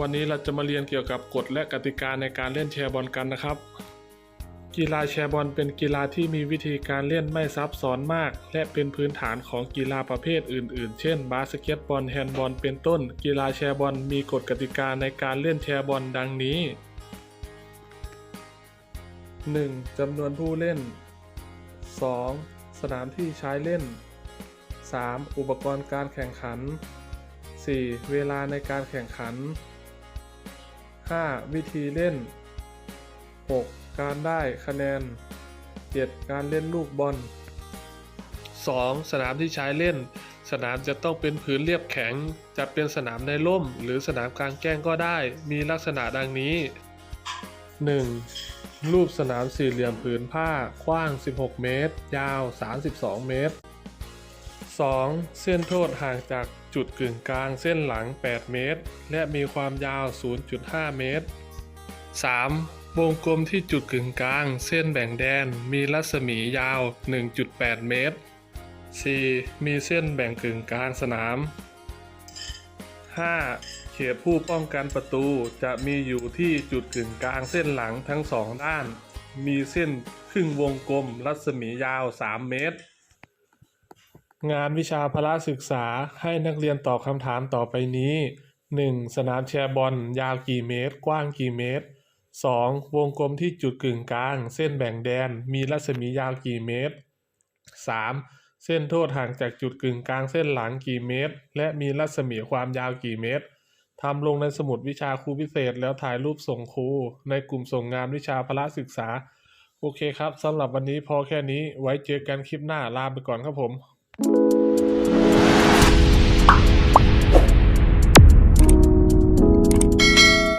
วันนี้เราจะมาเรียนเกี่ยวกับกฎและกติกาในการเล่นแชร์บอลกันนะครับ กีฬาแชร์บอลเป็นกีฬาที่มีวิธีการเล่นไม่ซับซ้อนมาก และเป็นพื้นฐานของกีฬาประเภทอื่น ๆ เช่น บาสเกตบอลแฮนด์บอลเป็นต้น กีฬาแชร์บอลมีกฎกติกาในการเล่นแชร์บอลดังนี้ 1. จำนวนผู้เล่น 2. สนามที่ใช้เล่น 3. อุปกรณ์การแข่งขัน 4. เวลาในการแข่งขัน 5. วิธีเล่น 6. การได้คะแนน 7. การเล่นลูกบอล 2. สนามที่ใช้เล่น สนามจะต้องเป็นพื้นเรียบแข็ง จะเป็นสนามในร่ม หรือสนามกลางแจ้งก็ได้ มีลักษณะดังนี้ 1. รูปสนามสี่เหลี่ยมผืนผ้ากว้าง 16 เมตร ยาว 32 เมตร 2. เส้นโทษห่างจากจุดกึ่งกลางเส้นหลัง 8 เมตร และมีความยาว 0.5 เมตร 3. วงกลมที่จุดกึ่งกลาง เส้นแบ่งแดนมีรัศมียาว 1.8 เมตร 4. มีเส้นแบ่งกึ่งกลางสนาม 5. เขตผู้ป้องกันประตูจะมีอยู่ที่จุดกึ่งกลางเส้นหลังทั้งสองด้าน มีเส้นครึ่งวงกลมรัศมียาว 3 เมตร งานวิชาพละศึกษาให้นักเรียนตอบคำถามต่อไปนี้ 1. สนามแชร์บอลยาวกี่เมตร กว้างกี่เมตร 2. วงกลมที่จุดกึ่งกลาง เส้นแบ่งแดน มีรัศมียาวกี่เมตร 3. เส้นโทษห่างจากจุดกึ่งกลางเส้นหลังกี่เมตร และมีรัศมีความยาวกี่เมตรทำลงในสมุดวิชาครูพิเศษ แล้วถ่ายรูปส่งครู ในกลุ่มส่งงานวิชาพละศึกษา โอเคครับสำหรับวันนี้พอแค่นี้ไว้เจอกันคลิปหน้าลาไปก่อนครับผม Música